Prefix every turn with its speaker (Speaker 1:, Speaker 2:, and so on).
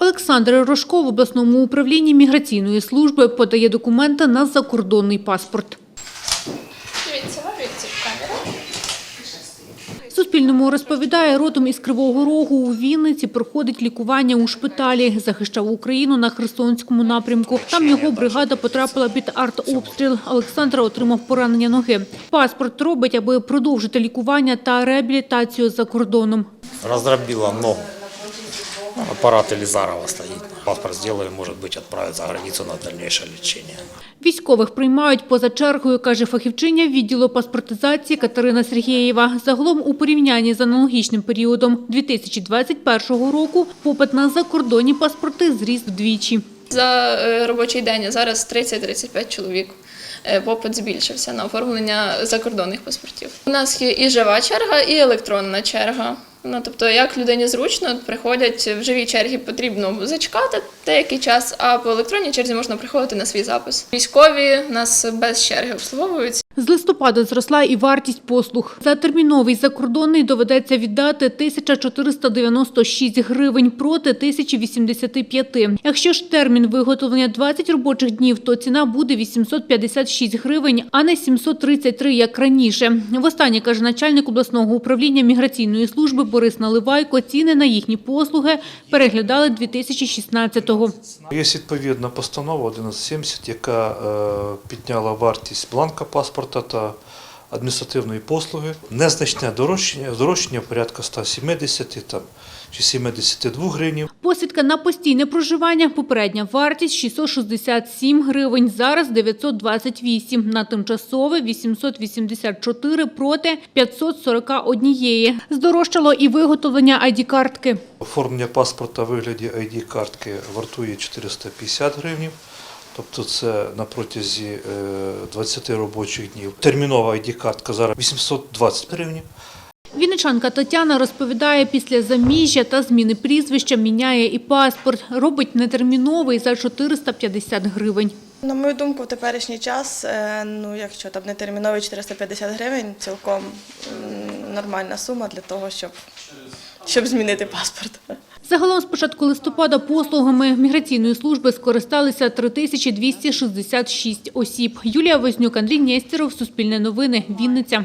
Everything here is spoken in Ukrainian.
Speaker 1: Олександр Рожко в обласному управлінні міграційної служби подає документи на закордонний паспорт.
Speaker 2: Дивіться, варюється в камеру.
Speaker 1: Суспільному розповідає, родом із Кривого Рогу у Вінниці проходить лікування у шпиталі. Захищав Україну на Херсонському напрямку. Там його бригада потрапила під артобстріл. Олександр отримав поранення ноги. Паспорт робить, аби продовжити лікування та реабілітацію за кордоном.
Speaker 3: Раздробила ногу. Аппарат Елизарова стоит. Паспорт сделали, может быть, отправят за границу на дальнейшее лечение.
Speaker 1: Військових приймають поза чергою, каже фахівчиня відділу паспортизації Катерина Сергієва. Загалом у порівнянні з аналогічним періодом 2021 року попит на закордонні паспорти зріс вдвічі.
Speaker 2: За е, робочий день зараз 30-35 чоловік. Е, Попит збільшився на оформлення закордонних паспортів. У нас є і жива черга, і електронна черга. Ну, тобто, як людині зручно, приходять в живій чергі, потрібно зачекати деякий час, а по електронній черзі можна приходити на свій запис. Військові нас без черги обслуговуються.
Speaker 1: З листопада зросла і вартість послуг. За терміновий закордонний доведеться віддати 1496 гривень проти 1085. Якщо ж термін виготовлення 20 робочих днів, то ціна буде 856 гривень, а не 733, як раніше. Востаннє, каже начальник обласного управління міграційної служби Борис Наливайко, ціни на їхні послуги переглядали 2016-го.
Speaker 4: Є відповідна постанова 1170, яка е, підняла вартість бланка паспорта та адміністративної послуги. Незначне дорожчання, дорожчання порядка 170 там, чи 72 гривень.
Speaker 1: Посвідка на постійне проживання, попередня вартість 667 гривень, зараз 928, на тимчасове 884 проти 541. Здорожчало і виготовлення ID-картки.
Speaker 4: Оформлення паспорта в вигляді ID-картки вартує 450 гривень. Тобто це на протязі е, 20 робочих днів. Термінова ID-картка зараз 820 гривень.
Speaker 1: Вінничанка Тетяна розповідає, після заміжжя та зміни прізвища міняє і паспорт. Робить нетерміновий за 450 гривень.
Speaker 5: На мою думку, в теперішній час, е, ну якщо там нетерміновий 450 гривень, цілком нормальна сума для того, щоб, щоб змінити паспорт.
Speaker 1: Загалом з початку листопада послугами міграційної служби скористалися 3266 осіб. Юлія Вознюк, Андрій Нєстєров, Суспільне новини, Вінниця.